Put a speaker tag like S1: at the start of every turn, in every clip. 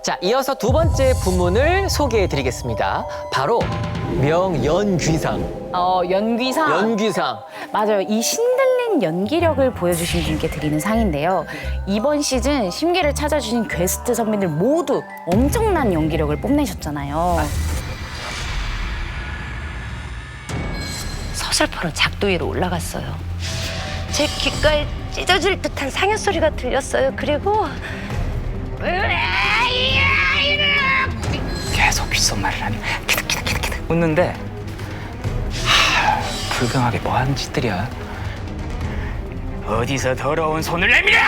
S1: 자, 이어서 두 번째 부문을 소개해 드리겠습니다. 바로 명연귀상.
S2: 어, 연기상.
S1: 연귀상.
S2: 맞아요. 이 신들린 연기력을 보여주신 분께 드리는 상인데요. 이번 시즌 심기를 찾아주신 게스트 선배들 모두 엄청난 연기력을 뽐내셨잖아요.
S3: 서슬퍼런 작도 위로 올라갔어요. 제 귓가에 찢어질 듯한 상여 소리가 들렸어요. 그리고
S4: 말을 하니 키득키득키득키득 웃는데 하, 불경하게 뭐 하는 짓들이야 어디서 더러운 손을 내밀어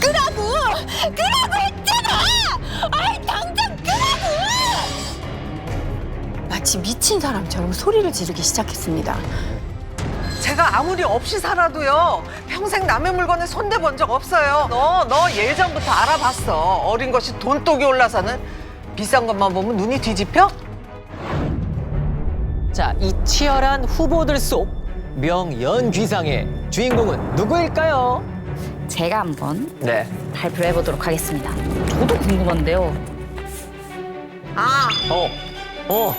S5: 끄라고! 끄라고 했잖아! 아이 당장 끄라고! 마치 미친 사람처럼 소리를 지르기 시작했습니다.
S6: 제가 아무리 없이 살아도요 평생 남의 물건에 손대본 적 없어요 너 너 예전부터 알아봤어 어린 것이 돈독이 올라서는 비싼 것만 보면 눈이 뒤집혀?
S1: 자, 이 치열한 후보들 속 명연귀상의 주인공은 누구일까요?
S2: 제가 한번
S1: 네.
S2: 발표해 보도록 하겠습니다. 저도 궁금한데요.
S6: 아
S1: 어, 어,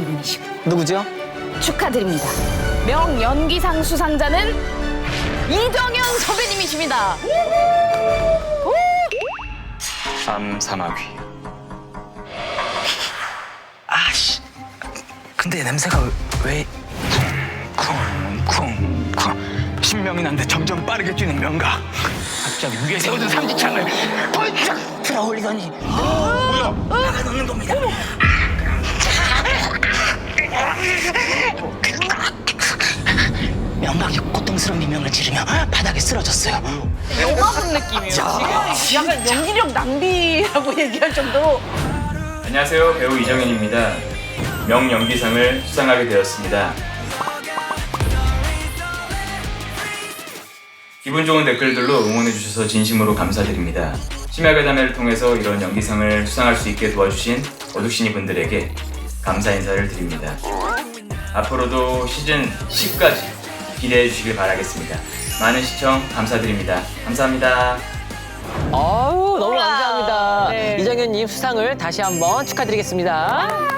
S2: 이분이시고
S1: 누구죠?
S2: 축하드립니다. 명연기상 수상자는 이정현 선배님이십니다.
S4: 삼삼하귀. 아씨 근데 냄새가 왜 쿵쿵쿵쿵. 신명이 난데 점점 빠르게 뛰는 명가. 갑자기 위에 세워둔 삼지창을 번쩍 들어 올리더니. 뭐야? 나가 넣는 겁니다 바닥에 쓰러졌어요
S6: 약간 연기력 낭비라고 얘기할 정도로
S7: 안녕하세요. 배우 이정현입니다. 명연기상을 수상하게 되었습니다. 기분 좋은 댓글들로 응원해 주셔서 진심으로 감사드립니다. 심야회담회를 통해서 이런 연기상을 수상할 수 있게 도와주신 어둑신이 분들에게 감사 인사를 드립니다. 앞으로도 시즌 10까지 기대해 주시길 바라겠습니다. 많은 시청 감사드립니다. 감사합니다.
S1: 아유, 너무
S6: 우와.
S1: 감사합니다.
S6: 네.
S1: 이정현님 수상을 다시 한번 축하드리겠습니다.